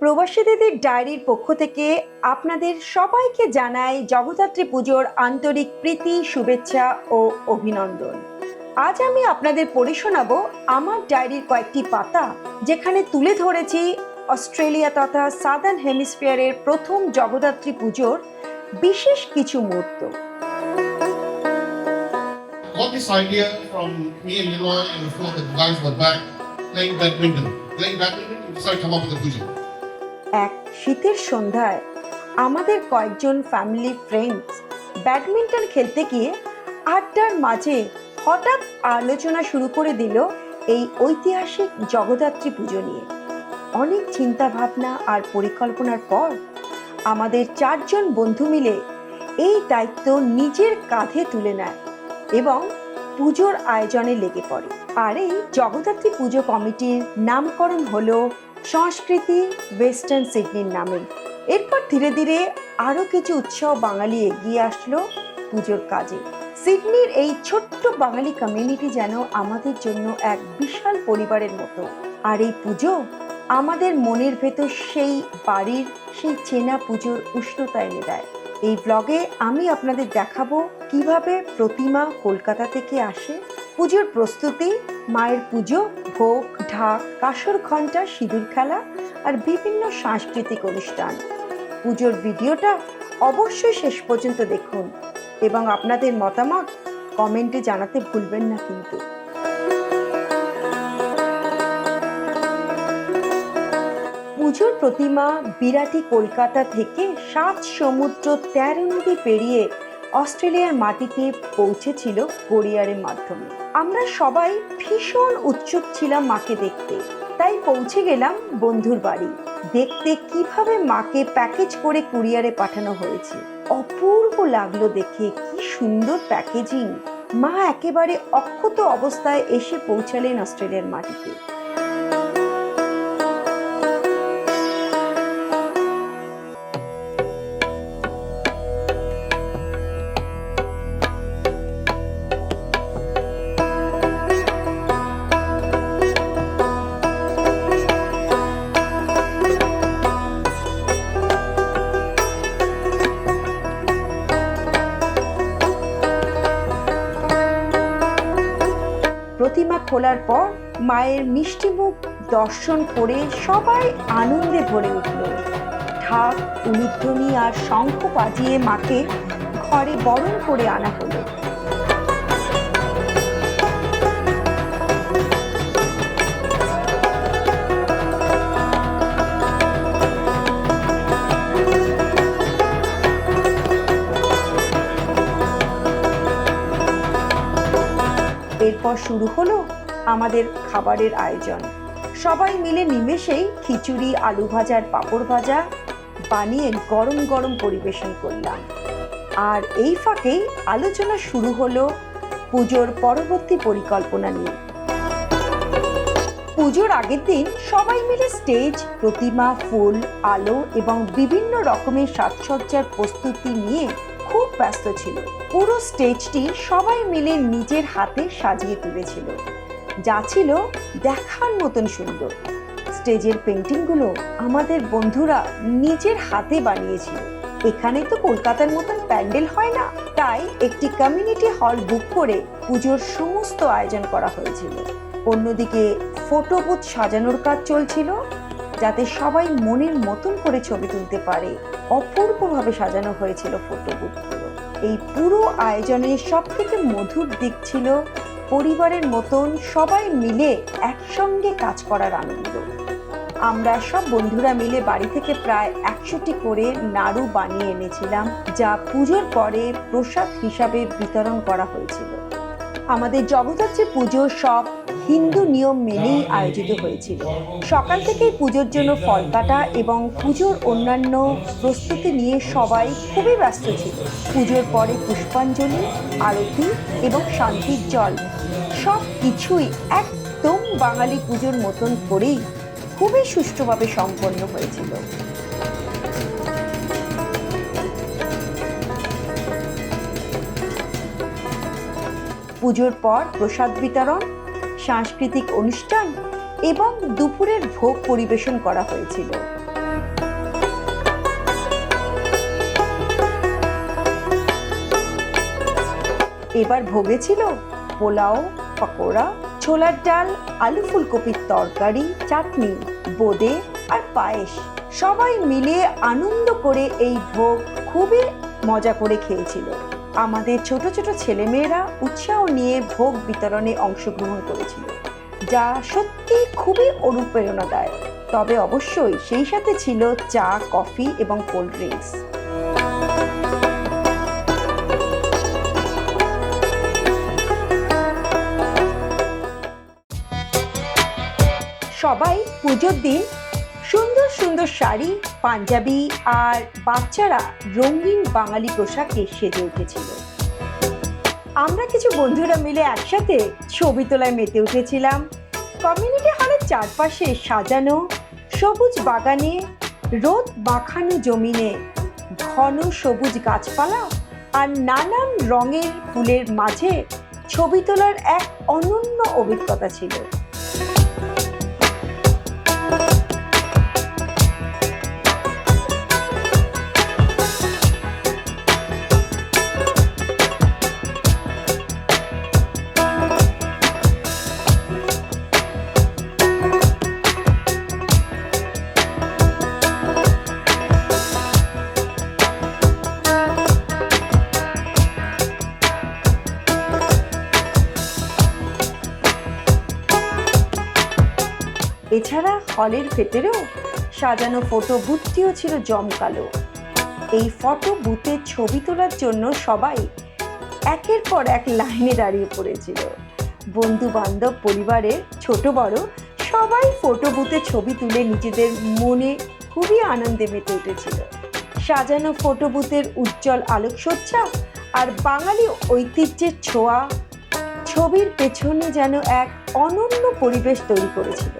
প্রবাসী দিদির ডায়েরির পক্ষ থেকে আপনাদের সবাইকে জানাই জগদ্ধাত্রী পুজোর আন্তরিক প্রীতি শুভেচ্ছা ও অভিনন্দন আজ আমি আপনাদের পড়ে শোনাবো আমার ডায়েরির কয়েকটি পাতা যেখানে তুলে ধরেছি অস্ট্রেলিয়া তথা সাদার্ন হেমিস্ফিয়ারের প্রথম জগদ্ধাত্রী পুজোর বিশেষ কিছু মুহূর্ত got this idea from me and Niloy and guys were back playing badminton. Playing badminton, we decided to come up with a puja. এক শীতের সন্ধ্যায় আমাদের কয়েকজন ফ্যামিলি ফ্রেন্ডস ব্যাডমিন্টন খেলতে গিয়ে আড্ডার মাঝে হঠাৎ আলোচনা শুরু করে দিল এই ঐতিহাসিক জগদ্ধাত্রী পুজো নিয়ে। অনেক চিন্তা ভাবনা আর পরিকল্পনার পর আমাদের চারজন বন্ধু মিলে এই দায়িত্ব নিজের কাঁধে তুলে নেয় এবং পুজোর আয়োজনে লেগে পড়ে। আর এই জগদ্ধাত্রী পুজো কমিটির নামকরণ হলো সংস্কৃতি ওয়েস্টার্ন সিডনির নামে। এরপর ধীরে ধীরে আরও কিছু উৎসব বাঙালি এগিয়ে আসলো পুজোর কাজে। সিডনির এই ছোট্ট বাঙালি কমিউনিটি যেন আমাদের জন্য এক বিশাল পরিবারের মতো। আর এই পুজো আমাদের মনের ভেতর সেই বাড়ির, সেই চেনা পুজোর উষ্ণতা এনে দেয়। এই ব্লগে আমি আপনাদের দেখাবো কীভাবে প্রতিমা কলকাতা থেকে আসে। পুজোর প্রস্তুতি, মায়ের পুজো ভোগ, ঢাক, কাসর ঘণ্টা, সিঁদুর খেলা আর বিভিন্ন সাংস্কৃতিক অনুষ্ঠান। পুজোর ভিডিওটা অবশ্যই শেষ পর্যন্ত দেখুন এবং আপনাদের মতামত কমেন্টে জানাতে ভুলবেন না কিন্তু। পুজোর প্রতিমা বিরাটি কলকাতা থেকে সাত সমুদ্র তেরো নদী পেরিয়ে অস্ট্রেলিয়ার মাটিতে পৌঁছেছিল কোরিয়ারের মাধ্যমে। আমরা সবাই ভীষণ উৎসুক ছিলাম মাকে দেখতে। তাই পৌঁছে গেলাম বন্ধুর বাড়ি। দেখতে কীভাবে মাকে প্যাকেজ করে কুরিয়ারে পাঠানো হয়েছে। অপূর্ব লাগল দেখে, কি সুন্দর প্যাকেজিং। মা একেবারে অক্ষত অবস্থায় এসে পৌঁছালেন অস্ট্রেলিয়ার মাটিতে। প্রতিমা খোলার পর মায়ের মিষ্টি মুখ দর্শন করে সবাই আনন্দে ভরে উঠল। ঢাক উলুধ্বনি আর শঙ্খ বাজিয়ে মাকে ঘরে বরণ করে আনা হলো। এরপর শুরু হলো আমাদের খাবারের আয়োজন। সবাই মিলে নিমেষেই খিচুড়ি, আলু ভাজার পাঁপড় ভাজা বানিয়ে গরম গরম পরিবেশন করলাম। আর এই ফাঁকেই আলোচনা শুরু হলো পুজোর পরবর্তী পরিকল্পনা নিয়ে। পুজোর আগের দিন সবাই মিলে স্টেজ, প্রতিমা, ফুল, আলো এবং বিভিন্ন রকমের সাজসজ্জার প্রস্তুতি নিয়ে খুব ব্যস্ত ছিল। পুরো স্টেজটি সবাই মিলে নিজের হাতে সাজিয়ে তুলেছিল। যা ছিল দেখার মতন সুন্দর। স্টেজের পেন্টিংগুলো আমাদের বন্ধুরা নিজের হাতে বানিয়েছিল। এখানে তো কলকাতার মতন প্যান্ডেল হয় না। তাই একটি কমিউনিটি হল বুক করে পুজোর সমস্ত আয়োজন করা হয়েছিল। অন্যদিকে ফটো বুথ সাজানোর কাজ চলছিল, যাতে সবাই মনের মতন করে ছবি তুলতে পারে। অপূর্বভাবে সাজানো হয়েছিল ফটো বুথগুলো এই পুরো আয়োজনের সব থেকে মধুর দিক ছিল পরিবারের মতন সবাই মিলে একসঙ্গে কাজ করার আনন্দ। আমরা সব বন্ধুরা মিলে বাড়ি থেকে প্রায় একশোটি করে নাড়ু বানিয়ে এনেছিলাম, যা পুজোর পরে প্রসাদ হিসাবে বিতরণ করা হয়েছিল। আমাদের জগদ্ধাত্রী পুজো সব হিন্দু নিয়ম মেনেই আয়োজিত হয়েছিল। সকাল থেকেই পুজোর জন্য ফল কাটা এবং পুজোর অন্যান্য প্রস্তুতি নিয়ে সবাই খুবই ব্যস্ত ছিল। পুজোর পরে পুষ্পাঞ্জলি আরতি এবং শান্তির জল সব কিছুই একদম বাঙালি পুজোর মতন করেই খুবই সুষ্ঠুভাবে সম্পন্ন হয়েছিল। পুজোর পর প্রসাদ বিতরণ সাংস্কৃতিক অনুষ্ঠান এবং দুপুরের ভোগ পরিবেশন করা হয়েছিল। এবার ভোগে ছিল পোলাও, পকোড়া, ছোলার ডাল, আলু ফুলকপির তরকারি, চাটনি, বোদে আর পায়েস। সবাই মিলে আনন্দ করে এই ভোগ খুবই মজা করে খেয়েছিল। আমাদের ছোট ছোট ছেলেমেয়েরা উৎসাহ নিয়ে ভোগ বিতরণে অংশগ্রহণ করেছিল, যা সত্যি খুবই অনুপ্রেরণাদায়ক। তবে অবশ্যই সেই সাথে ছিল চা, কফি এবং কোল্ড ড্রিঙ্কস। সবাই পুজোর দিন সুন্দর শাড়ি, পাঞ্জাবি আর বাচ্চারা রঙিন বাঙালি পোশাকে সেজে উঠেছিল। আমরা কিছু বন্ধুরা মিলে একসাথে ছবি তোলায় মেতে উঠেছিলাম। কমিউনিটি হলের চারপাশে সাজানো, সবুজ বাগানে রোদ মাখানো জমিনে ঘন সবুজ গাছপালা আর নানান রঙের ফুলের মাঝে ছবি তোলার এক অনন্য অভিজ্ঞতা ছিল। হলের ভেতরেও সাজানো ফটো বুথটিও ছিল জমকালো। এই ফটো বুথে ছবি তোলার জন্য সবাই একের পর এক লাইনে দাঁড়িয়ে পড়েছিল। বন্ধু বান্ধব পরিবারের ছোট বড় সবাই ফটো বুথে ছবি তুলে নিজেদের মনে খুবই আনন্দে মেতে উঠেছিল। সাজানো ফটো বুথের উজ্জ্বল আলোকসজ্জা আর বাঙালি ঐতিহ্যের ছোঁয়া, ছবির পেছনে যেন এক অনন্য পরিবেশ তৈরি করেছিল।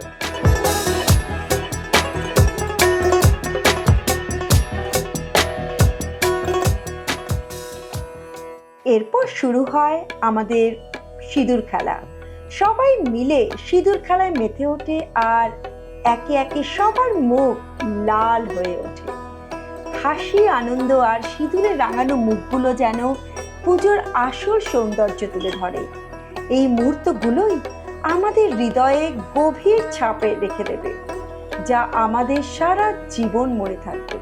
এরপর শুরু হয় আমাদের সিঁদুর খেলা। সবাই মিলে সিঁদুর খেলায় মেতে ওঠে আর একে একে সবার মুখ লাল হয়ে ওঠে। হাসি, আনন্দ আর সিঁদুরে রাঙানো মুখগুলো যেন পুজোর আসল সৌন্দর্য তুলে ধরে। এই মুহূর্তগুলোই আমাদের হৃদয়ে গভীর ছাপে রেখে দেবে, যা আমাদের সারা জীবন মনে থাকবে।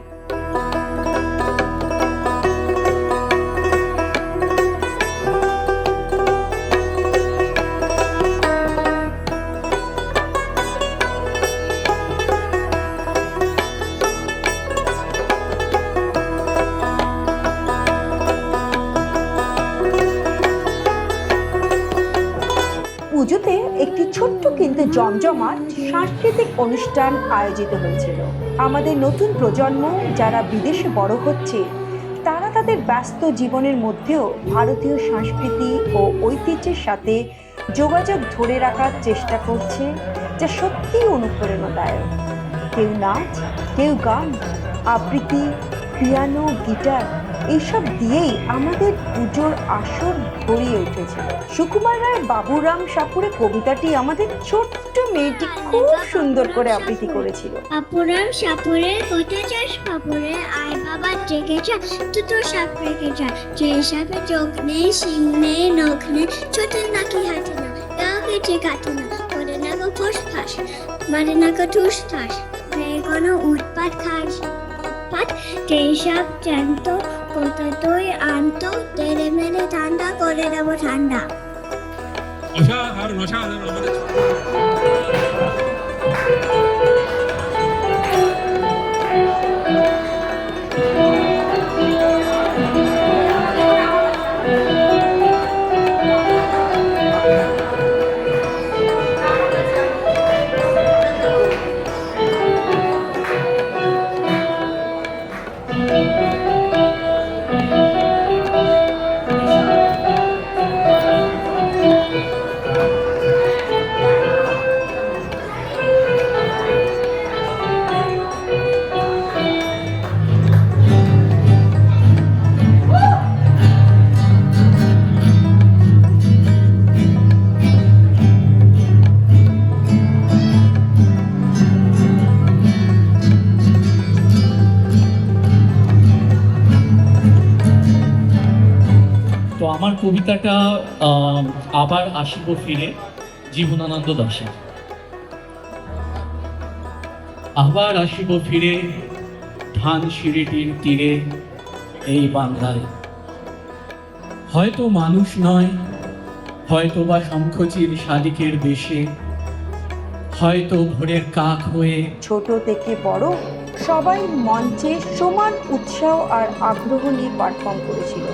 পুজোতে একটি ছোট্ট কিন্তু জমজমাট সাংস্কৃতিক অনুষ্ঠান আয়োজিত হয়েছিল। আমাদের নতুন প্রজন্ম যারা বিদেশে বড় হচ্ছে, তারা তাদের ব্যস্ত জীবনের মধ্যেও ভারতীয় সংস্কৃতি ও ঐতিহ্যের সাথে যোগাযোগ ধরে রাখার চেষ্টা করছে, যা সত্যিই অনুপ্রেরণাদায়ক। কেউ নাচ, কেউ গান, আবৃত্তি, পিয়ানো, গিটার এইসব দিয়েই আমাদের পুজোর আসর ভরিয়ে উঠেছিল সুকুমার রায় বাবুরাম সাপুরে কবিতাটি আমাদের ছোট্ট মেয়েটি খুব সুন্দর করে আবৃত্তি করেছিল। আপুরাম সাপুরে চাষ পাপুরে আয় বাবা, জেগে যা দুটো সাপ রেখে যা। যে সাপে চোখ নেই, শিং নেই, নখ নেই, ছোট নাকি হাতে না, কাউকে যে কাটে না, করে না গো ফুস মানে না গো ঠুস ঠাস কোনো উৎপাত খাস উৎপাত যেই সাপ জ্যান্ত কোথা তুই আনতো তেরে মেরে ঠান্ডা করে দেবো ঠান্ডা। অসাধারণ অসাধারণ কবিতাটা আবার আসিব ফিরে জীবনানন্দ দাসের আবার আসিব ফিরে ধান সিঁড়িটির তীরে এই বাংলায় হয়তো মানুষ নয়, হয়তো বা শঙ্খচিল শালিকের বেশে, হয়তো ভোরের কাক হয়ে ছোট থেকে বড়, সবাই মঞ্চে সমান উৎসাহ আর আগ্রহ নিয়ে পারফর্ম করেছিল।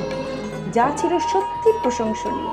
যা ছিল সত্যি প্রশংসনীয়।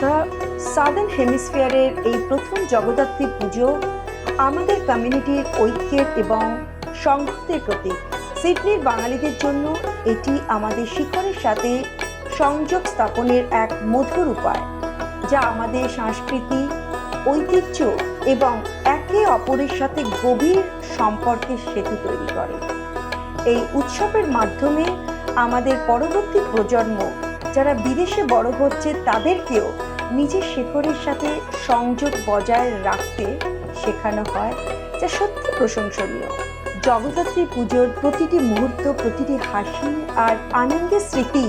তথা সাদার্ন হেমিসফিয়ারের এই প্রথম জগদ্ধাত্রী পুজো আমাদের কমিউনিটির ঐক্যের এবং সংহতের প্রতীক। সিডনির বাঙালিদের জন্য এটি আমাদের শিখরের সাথে সংযোগ স্থাপনের এক মধুর উপায়, যা আমাদের সংস্কৃতি ঐতিহ্য এবং একে অপরের সাথে গভীর সম্পর্কের সেতু তৈরি করে। এই উৎসবের মাধ্যমে আমাদের পরবর্তী প্রজন্ম, যারা বিদেশে বড় হচ্ছে, তাদেরকেও নিজের শেখরের সাথে সংযোগ বজায় রাখতে শেখানো হয়, যা সত্যি প্রশংসনীয়। জগদ্ধাত্রী পুজোর প্রতিটি মুহূর্ত, প্রতিটি হাসি আর আনন্দের স্মৃতি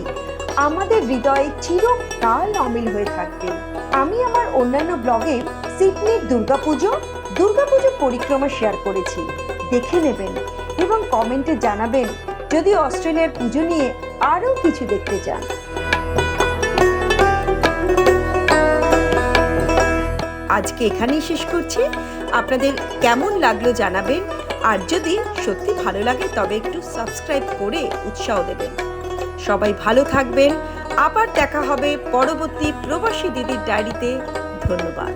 আমাদের হৃদয়ে চিরকাল অমিল হয়ে থাকবে। আমি আমার অন্যান্য ব্লগে সিডনির দুর্গাপুজো দুর্গাপুজো পরিক্রমা শেয়ার করেছি। দেখে নেবেন এবং কমেন্টে জানাবেন যদি অস্ট্রেলিয়ার পুজো নিয়ে আরও কিছু দেখতে চান। আজকে এখানেই শেষ করছি। আপনাদের কেমন লাগল জানাবেন। আর যদি সত্যি ভালো লাগে, তবে একটু সাবস্ক্রাইব করে উৎসাহ দেবেন। সবাই ভালো থাকবেন। আবার দেখা হবে পরবর্তী প্রবাসী দিদির ডায়েরিতে। ধন্যবাদ।